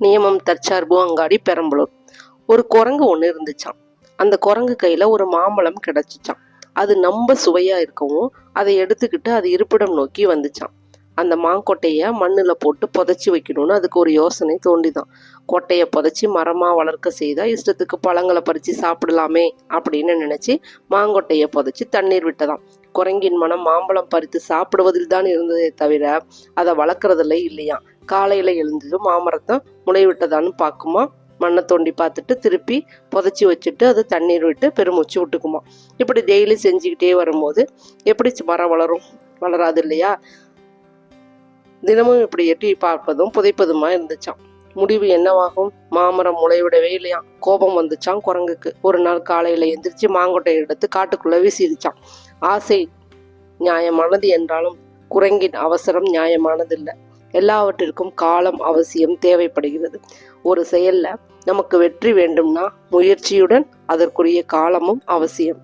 நியமம் தற்சார்பு அங்காடி பெரம்பலூர். ஒரு குரங்கு ஒன்று இருந்துச்சான் அந்த குரங்கு கையில் ஒரு மாம்பழம் கிடச்சிச்சான் அது ரொம்ப சுவையாக இருக்கவும் அதை எடுத்துக்கிட்டு அது இருப்பிடம் நோக்கி வந்துச்சான் அந்த மாங்கொட்டையை மண்ணில் போட்டு புதைச்சி வைக்கணும்னு அதுக்கு ஒரு யோசனை தோண்டிதான் கொட்டையை புதைச்சி மரமாக வளர்க்க செய்தால் இஷ்டத்துக்கு பழங்களை பறித்து சாப்பிடலாமே அப்படின்னு நினச்சி மாங்கொட்டையை புதைச்சி தண்ணீர் விட்டதாம். குரங்கின் மனம் மாம்பழம் பறித்து சாப்பிடுவதில் தான் இருந்ததே தவிர அதை வளர்க்குறதில்ல இல்லையா? காலையில் எழுந்ததும் மாமரத்தை முளைவிட்டதான்னு பார்க்குமா? மண்ணை தோண்டி பார்த்துட்டு திருப்பி புதைச்சி வச்சுட்டு அது தண்ணீர் விட்டு பெருமூச்சு விட்டுக்குமா? இப்படி டெய்லி செஞ்சுக்கிட்டே வரும்போது எப்படி மரம் வளரும்? வளராது இல்லையா? தினமும் இப்படி எட்டி பார்ப்பதும் புதைப்பதுமா இருந்துச்சான் முடிவு என்னவாகும்? மாமரம் முளைவிடவே இல்லையா? கோபம் வந்துச்சான் குரங்குக்கு. ஒரு நாள் காலையில எந்திரிச்சு மாங்கொட்டையை எடுத்து காட்டுக்குள்ள வீசிடுச்சான் ஆசை நியாயமானது என்றாலும் குரங்கின் அவசரம் நியாயமானதில்லை. எல்லாவற்றிற்கும் காலம் அவசியம் தேவைப்படுகிறது. ஒரு செயல்ல நமக்கு வெற்றி வேண்டும்னா முயற்சியுடன் அதற்குரிய காலமும் அவசியம்.